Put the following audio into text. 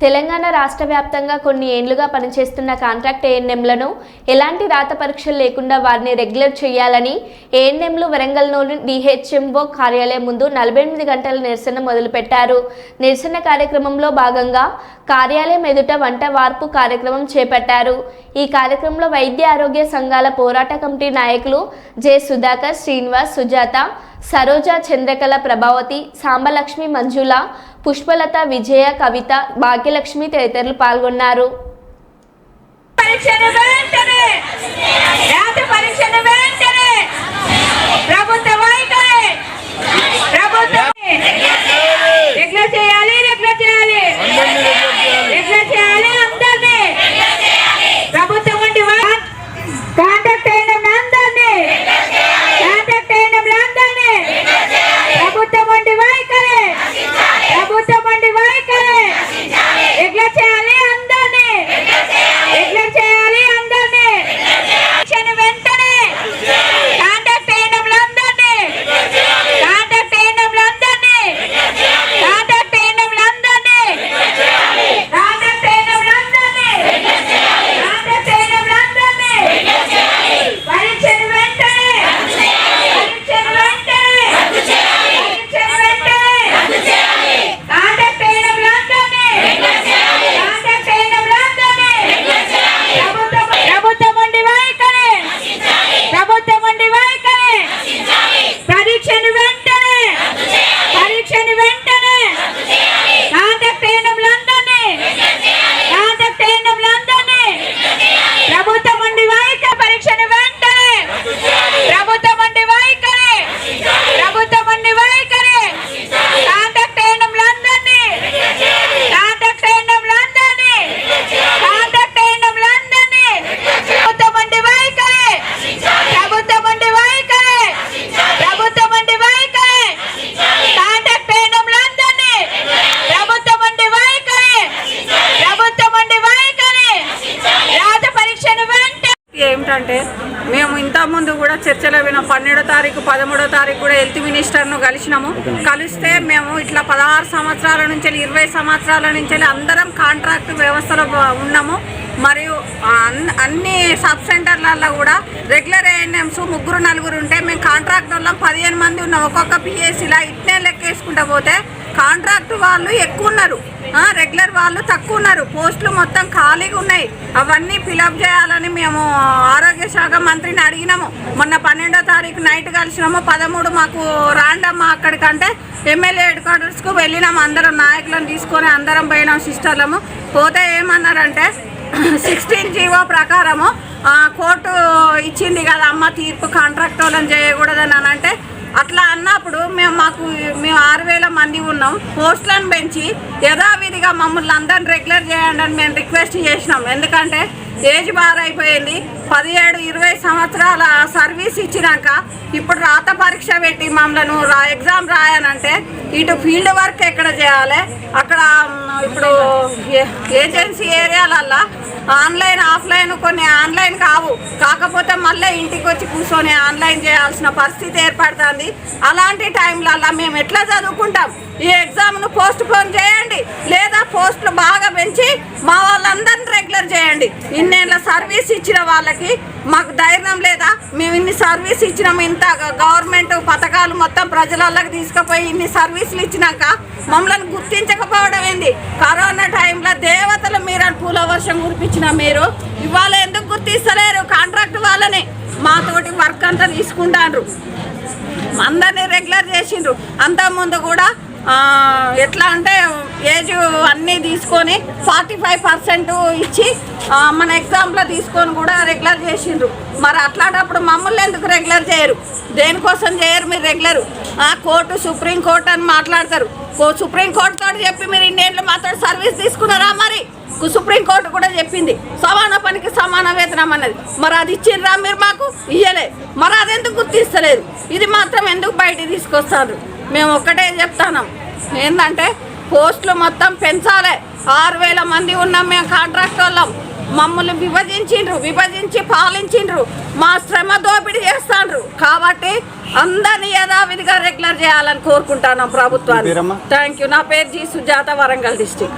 తెలంగాణ రాష్ట్ర వ్యాప్తంగా కొన్ని ఏండ్లుగా పనిచేస్తున్న కాంట్రాక్ట్ ఏఎన్ఎంలను ఎలాంటి రాత పరీక్షలు లేకుండా వారిని రెగ్యులర్ చేయాలని ఏఎన్ఎంలు వరంగల్లోని డిహెచ్ఎంఓ కార్యాలయం ముందు నలభై ఎనిమిది గంటల నిరసన మొదలుపెట్టారు. నిరసన కార్యక్రమంలో భాగంగా కార్యాలయం ఎదుట వంట వార్పు కార్యక్రమం చేపట్టారు. ఈ కార్యక్రమంలో వైద్య ఆరోగ్య సంఘాల పోరాట కమిటీ నాయకులు జె సుధాకర్ శ్రీనివాస్ సుజాత సరోజ చంద్రకళ ప్రభావతి సాంబలక్ష్మి మంజుల పుష్పలత విజయ కవిత భాగ్యలక్ష్మి తదితరులు పాల్గొన్నారు. పరీక్షను వెంటనే పరీక్షను వెంటనే మేము ఇంతకుముందు కూడా చర్చలో విన్నాం. పన్నెండో తారీఖు పదమూడో తారీఖు కూడా హెల్త్ మినిస్టర్ను కలిసినాము. కలిస్తే మేము ఇట్లా పదహారు సంవత్సరాల నుంచి ఇరవై సంవత్సరాల నుంచి అందరం కాంట్రాక్ట్ వ్యవస్థలో ఉన్నాము. మరియు అన్- అన్ని సబ్ సెంటర్లలో కూడా రెగ్యులర్ ఏఎన్ఎంస్ ముగ్గురు నలుగురు ఉంటే మేము కాంట్రాక్ట్ వాళ్ళం. పదిహేను మంది ఉన్నాం. ఒక్కొక్క పిఎస్సిలా ఇట్నే లెక్కేసుకుంటా పోతే కాంట్రాక్ట్ వాళ్ళు ఎక్కువ ఉన్నారు. రెగ్యులర్ వాళ్ళు తక్కువ ఉన్నారు. పోస్టులు మొత్తం ఖాళీగా ఉన్నాయి. అవన్నీ ఫిలప్ చేయాలని మేము ఆరోగ్య శాఖ మంత్రిని అడిగినాము. మొన్న పన్నెండో తారీఖు నైట్ కలిసినాము. పదమూడు మాకు రాండమ్మా అక్కడికంటే ఎమ్మెల్యే హెడ్ క్వార్టర్స్కు వెళ్ళినాము. అందరం నాయకులను తీసుకొని అందరం పోయినాం సిస్టర్లము. పోతే ఏమన్నారంటే సిక్స్టీన్ జీవో ప్రకారము కోర్టు ఇచ్చింది కదా అమ్మ తీర్పు కాంట్రాక్ట్ వాళ్ళని చేయకూడదని అంటే అట్లా అన్నప్పుడు మేము మాకు మేము ఆరు వేల మంది ఉన్నాం. పోస్టులను పెంచి యథావిధిగా మమ్మల్ని అందరిని రెగ్యులర్ చేయండి అని మేము రిక్వెస్ట్ చేసినాం. ఎందుకంటే ఏజ్ బార్ అయిపోయింది పదిహేడు ఇరవై సంవత్సరాల సర్వీస్ ఇచ్చినాక ఇప్పుడు రాత పరీక్ష పెట్టి మమ్మల్ని రా ఎగ్జామ్ రాయనంటే ఇటు ఫీల్డ్ వర్క్ ఎక్కడ చేయాలి? అక్కడ ఇప్పుడు ఏ- ఏజెన్సీ ఏరియాలల్లో ఆన్లైన్ ఆఫ్లైన్ కొన్ని ఆన్లైన్ కావు. కాకపోతే మళ్ళీ ఇంటికి వచ్చి కూర్చొని ఆన్లైన్ చేయాల్సిన పరిస్థితి ఏర్పడుతుంది. అలాంటి టైంలలో మేము ఎట్లా చదువుకుంటాం? ఈ ఎగ్జామ్ను పోస్ట్ పోన్ చేయండి. లేదా పోస్టులు బాగా పెంచి మా వాళ్ళందరినీ రెగ్యులర్ చేయండి. ఇన్నేళ్ళ సర్వీస్ ఇచ్చిన వాళ్ళకి మాకు ధైర్యం లేదు. మేము ఇన్ని సర్వీస్ ఇచ్చినాం ఇంత గవర్నమెంట్ పథకాలు మొత్తం ప్రజలకి తీసుకుపోయి ఇన్ని సర్వీసులు ఇచ్చినాక మమ్మల్ని గుర్తించకపోవడం ఏంది? కరోనా టైంలో దేవతలు మీరు పూల వర్షం కురిపించిన మీరు ఇవాళ ఎందుకు గుర్తిస్తలేరు? కాంట్రాక్ట్ వాళ్ళని మాతోటి వర్క్ అంతా తీసుకుంటారు అందరినీ రెగ్యులర్ చేసిండ్రు. అంతకుముందు కూడా ఎట్లా అంటే ఏజ్ అన్నీ తీసుకొని ఫార్టీ ఫైవ్ పర్సెంట్ ఇచ్చి మన ఎగ్జామ్లో తీసుకొని కూడా రెగ్యులర్ చేసిండ్రు. మరి అట్లాంటప్పుడు మమ్మల్ని ఎందుకు రెగ్యులర్ చేయరు? దేనికోసం చేయరు మీరు రెగ్యులర్? కోర్టు సుప్రీం కోర్టు అని మాట్లాడతారు. కో- సుప్రీం కోర్టు తోటి చెప్పి మీరు ఇన్నేళ్ళు మాతో సర్వీస్ తీసుకున్నారా మరి? సుప్రీం కోర్టు కూడా చెప్పింది. సమాన పనికి సమాన వేతనం అన్నది. మరి అది ఇచ్చిండ్రా మీరు మాకు? ఇయ్యలే. మరి అది ఎందుకు గుర్తిస్తలేదు? ఇది మాత్రం ఎందుకు బయట తీసుకొస్తారు? మేము ఒక్కటే చెప్తాను ఏంటంటే పోస్టులు మొత్తం పెంచాలి. ఆరు వేల మంది ఉన్నాం మేము కాంట్రాక్ట్ వాళ్ళం. మమ్మల్ని విభజించిండ్రు విభజించి పాలించిండ్రు. మా శ్రమ దోపిడీ చేస్తాండ్రు. కాబట్టి అందరినీ యథావిధిగా రెగ్యులర్ చేయాలని కోరుకుంటాను ప్రభుత్వాన్ని? థ్యాంక్ యూ నా పేరు జి సుజాత వరంగల్ డిస్టిక్.